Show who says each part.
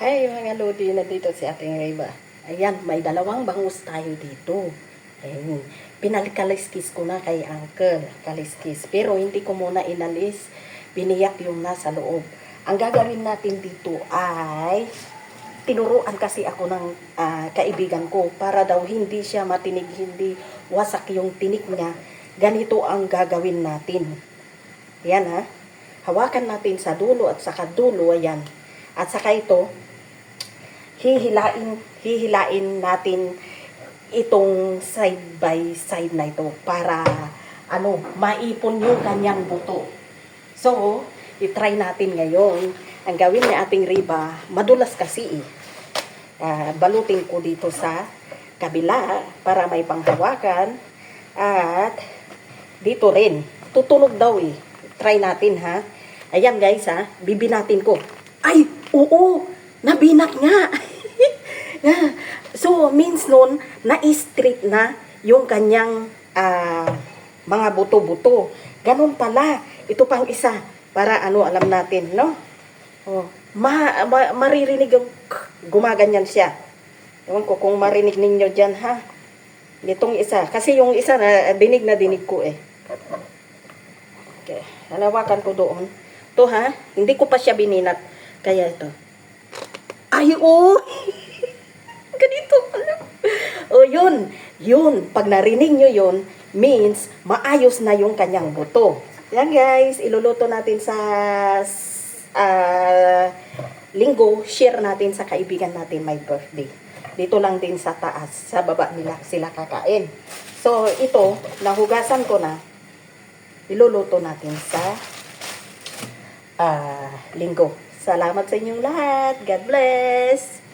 Speaker 1: Hey mga lodi, nandito si ating Reba. Ayan, may dalawang bangus tayo dito. Ayun, pinagkaliskis ko na kay Uncle, kaliskis. Pero hindi ko muna inalis, biniyak yung nasa loob. Ang gagawin natin dito ay, tinuruan kasi ako ng ah, kaibigan ko para daw hindi siya matinig, hindi wasak yung tinik niya. Ganito ang gagawin natin. Yan ha. Hawakan natin sa dulo at saka dulo, ayan. At saka ito, hihilain, hihilain natin itong side by side na ito para ano, maipon yung kanyang buto. So, itry natin ngayon. Ang gawin ni ating riba, madulas kasi eh. Ah, balutin ko dito sa kabila para may panghawakan. At dito rin. Tutunog daw eh. Try natin ha. Ayan guys ha. Bibinatin ko. Ay! Oo! Nabinat nga! so, means nun, na-street na yung kanyang ah, mga buto-buto. Ganun pala. Ito pang isa. Para ano, alam natin, no? Oh, ma, ma maririnig yung gumaganyan siya. Ewan ko kung marinig ninyo dyan, ha? Itong isa. Kasi yung isa na dinig na dinig ko eh. Okay. Halawakan ko doon. To ha, hindi ko pa siya bininat. Kaya ito. Ay, oh! Ganito pala. O yun. Pag narinig nyo yun, means maayos na yung kanyang buto. Yan guys, iluluto natin sa ah, linggo, share natin sa kaibigan natin my birthday. Dito lang din sa taas, sa baba nila sila kakain. So, ito, nahugasan ko na, iluluto natin sa ah, linggo. Salamat sa inyong lahat. God bless!